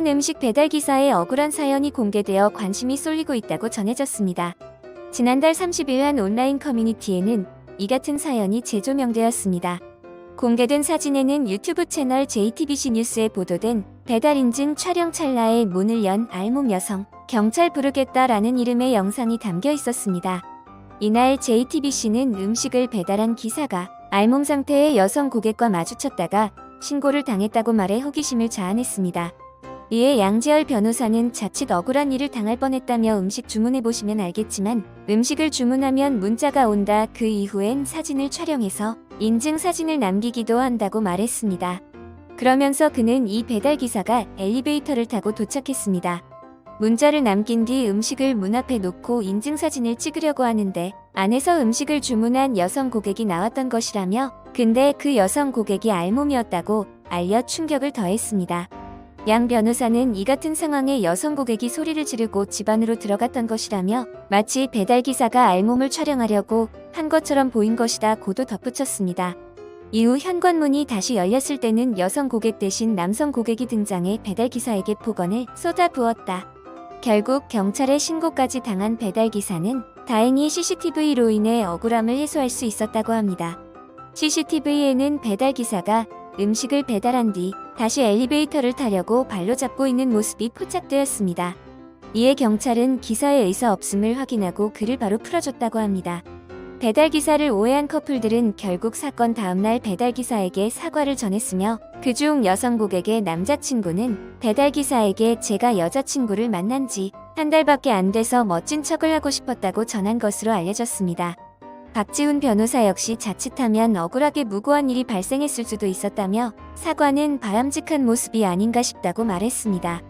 한 음식 배달 기사의 억울한 사연이 공개되어 관심이 쏠리고 있다고 전해졌습니다. 지난달 30일 한 온라인 커뮤니티에는 이 같은 사연이 재조명되었습니다. 공개된 사진에는 유튜브 채널 JTBC 뉴스에 보도된 배달 인증 촬영 찰나에 문을 연 알몸 여성, 경찰 부르겠다라는 이름의 영상이 담겨 있었습니다. 이날 JTBC는 음식을 배달한 기사가 알몸 상태의 여성 고객과 마주쳤다가 신고를 당했다고 말해 호기심을 자아냈습니다. 이에 양지열 변호사는 자칫 억울한 일을 당할 뻔했다며 음식 주문해 보시면 알겠지만 음식을 주문하면 문자가 온다. 그 이후엔 사진을 촬영해서 인증 사진을 남기기도 한다고 말했습니다. 그러면서 그는 이 배달 기사가 엘리베이터를 타고 도착했습니다. 문자를 남긴 뒤 음식을 문 앞에 놓고 인증 사진을 찍으려고 하는데 안에서 음식을 주문한 여성 고객이 나왔던 것이라며 근데 그 여성 고객이 알몸이었다고 알려 충격을 더했습니다. 양 변호사는 이 같은 상황에 여성 고객이 소리를 지르고 집 안으로 들어갔던 것이라며 마치 배달 기사가 알몸을 촬영하려고 한 것처럼 보인 것이다 고도 덧붙였습니다. 이후 현관문이 다시 열렸을 때는 여성 고객 대신 남성 고객이 등장해 배달 기사에게 폭언을 쏟아부었다. 결국 경찰에 신고까지 당한 배달 기사는 다행히 CCTV로 인해 억울함을 해소할 수 있었다고 합니다. CCTV에는 배달 기사가 음식을 배달한 뒤 다시 엘리베이터를 타려고 발로 잡고 있는 모습이 포착되었습니다. 이에 경찰은 기사의 의사 없음을 확인하고 그를 바로 풀어줬다고 합니다. 배달 기사를 오해한 커플들은 결국 사건 다음날 배달 기사에게 사과를 전했으며 그중 여성 고객의 남자친구는 배달 기사에게 제가 여자친구를 만난 지 한 달밖에 안 돼서 멋진 척을 하고 싶었다고 전한 것으로 알려졌습니다. 박지훈 변호사 역시 자칫하면 억울하게 무고한 일이 발생했을 수도 있었다며 사과는 바람직한 모습이 아닌가 싶다고 말했습니다.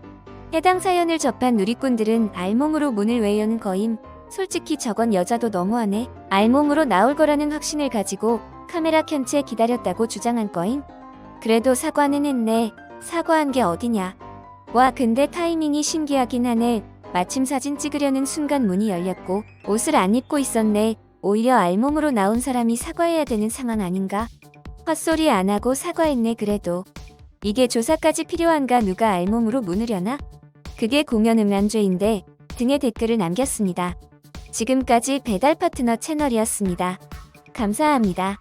해당 사연을 접한 누리꾼들은 알몸으로 문을 왜 여는 거임? 솔직히 저건 여자도 너무하네. 알몸으로 나올 거라는 확신을 가지고 카메라 켠 채 기다렸다고 주장한 거임? 그래도 사과는 했네. 사과한 게 어디냐. 와 근데 타이밍이 신기하긴 하네. 마침 사진 찍으려는 순간 문이 열렸고 옷을 안 입고 있었네. 오히려 알몸으로 나온 사람이 사과해야 되는 상황 아닌가? 헛소리 안 하고 사과했네 그래도. 이게 조사까지 필요한가 누가 알몸으로 여나? 그게 공연음란죄인데 등의 댓글을 남겼습니다. 지금까지 배달 파트너 채널이었습니다. 감사합니다.